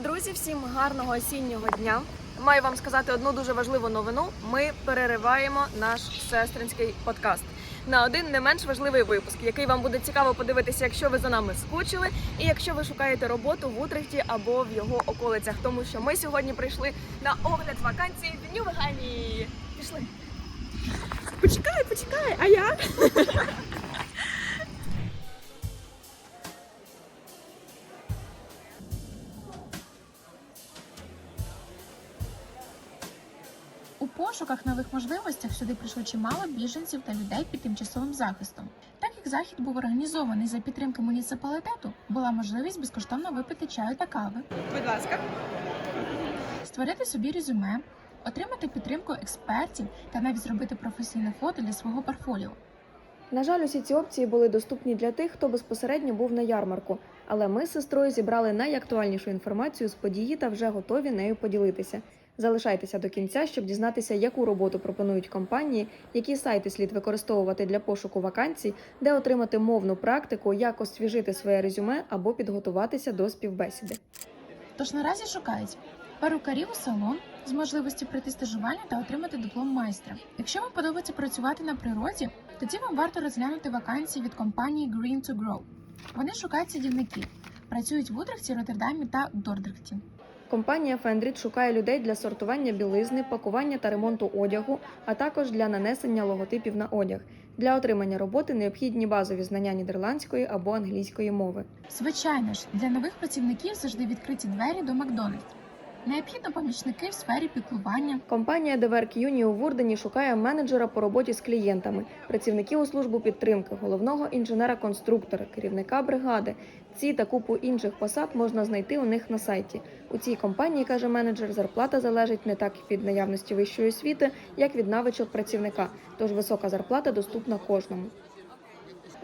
друзі! Всім гарного осіннього дня. Маю вам сказати одну дуже важливу новину. Ми перериваємо наш сестринський подкаст на один не менш важливий випуск, який вам буде цікаво подивитися, якщо ви за нами скучили, і якщо ви шукаєте роботу в Утрехті або в його околицях. Тому що ми сьогодні прийшли на огляд вакансій в Нью-Вегані. Пішли. Почекай, почекай, а я? Пошуках нових можливостях сюди прийшло чимало біженців та людей під тимчасовим захистом. Так як захід був організований за підтримки муніципалітету, була можливість безкоштовно випити чаю та кави, Будь ласка. створити собі резюме, отримати підтримку експертів та навіть зробити професійне фото для свого портфоліо. На жаль, усі ці опції були доступні для тих, хто безпосередньо був на ярмарку. Але ми з сестрою зібрали найактуальнішу інформацію з події та вже готові нею поділитися. Залишайтеся до кінця, щоб дізнатися, яку роботу пропонують компанії, які сайти слід використовувати для пошуку вакансій, де отримати мовну практику, як освіжити своє резюме або підготуватися до співбесіди. Тож наразі шукають перукарів у салон з можливістю пройти стажування та отримати диплом майстра. Якщо вам подобається працювати на природі, тоді вам варто розглянути вакансії від компанії Green to Grow. Вони шукають садівників, працюють в Утрехті, Роттердамі та Дордрехті. Компанія Фендріт шукає людей для сортування білизни, пакування та ремонту одягу, а також для нанесення логотипів на одяг. Для отримання роботи необхідні базові знання нідерландської або англійської мови. Звичайно ж, для нових працівників завжди відкриті двері до Макдональдс. Необхідно помічники в сфері піклування, Компанія Деверк Юні у Вурдені шукає менеджера по роботі з клієнтами, працівників у службу підтримки, головного інженера-конструктора, керівника бригади. Ці та купу інших посад можна знайти у них на сайті. У цій компанії каже менеджер, зарплата залежить не так від наявності вищої освіти, як від навичок працівника. Тож висока зарплата доступна кожному.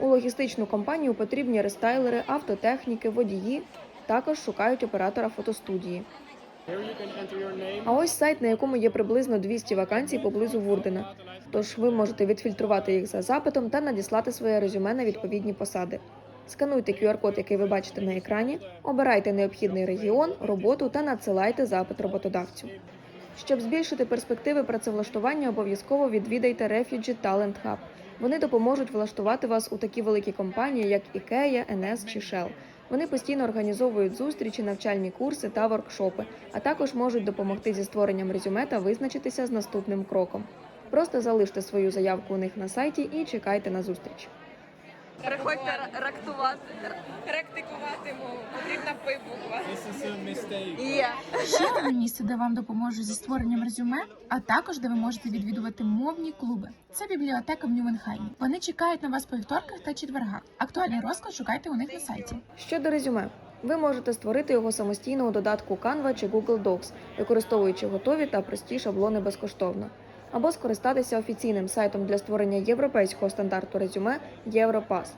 У логістичну компанію потрібні рестайлери, автотехніки, водії. Також шукають оператора фотостудії. А ось сайт, на якому є приблизно 200 вакансій поблизу Вурдена. Тож ви можете відфільтрувати їх за запитом та надіслати своє резюме на відповідні посади. Скануйте QR-код, який ви бачите на екрані, обирайте необхідний регіон, роботу та надсилайте запит роботодавцю. Щоб збільшити перспективи працевлаштування, обов'язково відвідайте Refugee Talent Hub. Вони допоможуть влаштувати вас у такі великі компанії, як IKEA, NS чи Shell. Вони постійно організовують зустрічі, навчальні курси та воркшопи, а також можуть допомогти зі створенням резюме та визначитися з наступним кроком. Просто залиште свою заявку у них на сайті і чекайте на зустріч. Переходьте рактувати. Практикувати мову. Потрібна. Є. Ще одне місце, де вам допоможуть зі створенням резюме, а також де ви можете відвідувати мовні клуби. Це бібліотека в Нювенхаймі. Вони чекають на вас по вівторках та четвергах. Актуальний розклад шукайте у них на сайті. Щодо резюме, ви можете створити його самостійно у додатку Canva чи Google Docs, використовуючи готові та прості шаблони безкоштовно, або скористатися офіційним сайтом для створення європейського стандарту резюме Європас.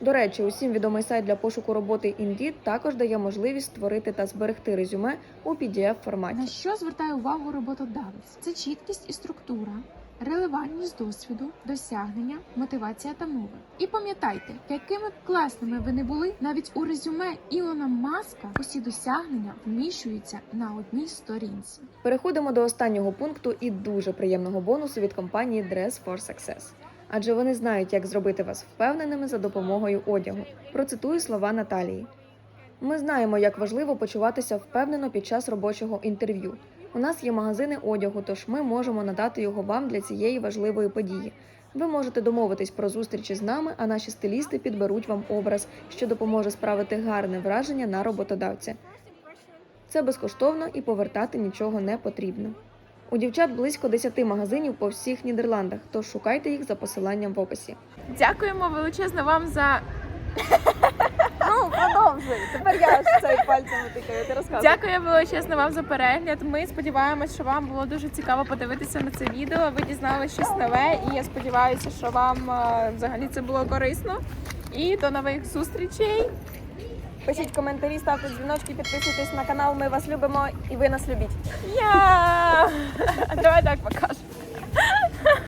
До речі, усім відомий сайт для пошуку роботи Indeed також дає можливість створити та зберегти резюме у pdf форматі. На що звертає увагу роботодавець? Це чіткість і структура, релевантність досвіду, досягнення, мотивація та мова. І пам'ятайте, якими б класними ви не були, навіть у резюме Ілона Маска усі досягнення вміщуються на одній сторінці. Переходимо до останнього пункту і дуже приємного бонусу від компанії Dress for Success. Адже вони знають, як зробити вас впевненими за допомогою одягу. Процитую слова Наталії. Ми знаємо, як важливо почуватися впевнено під час робочого інтерв'ю. У нас є магазини одягу, тож ми можемо надати його вам для цієї важливої події. Ви можете домовитись про зустрічі з нами, а наші стилісти підберуть вам образ, що допоможе справити гарне враження на роботодавця. Це безкоштовно і повертати нічого не потрібно. У дівчат близько 10 магазинів по всіх Нідерландах, тож шукайте їх за посиланням в описі. Дякуємо величезно вам за Ну, продовжуй. Тепер я ж цей пальцем тикаю. Ти розказуй. дякую величезно вам за перегляд. Ми сподіваємось, що вам було дуже цікаво подивитися на це відео. Ви дізналися щось нове, і я сподіваюся, що вам е, взагалі це було корисно. І до нових зустрічей. Пишіть коментарі, ставте дзвіночки, підписуйтесь на канал. Ми вас любимо і ви нас любіть. Я давай так покажемо.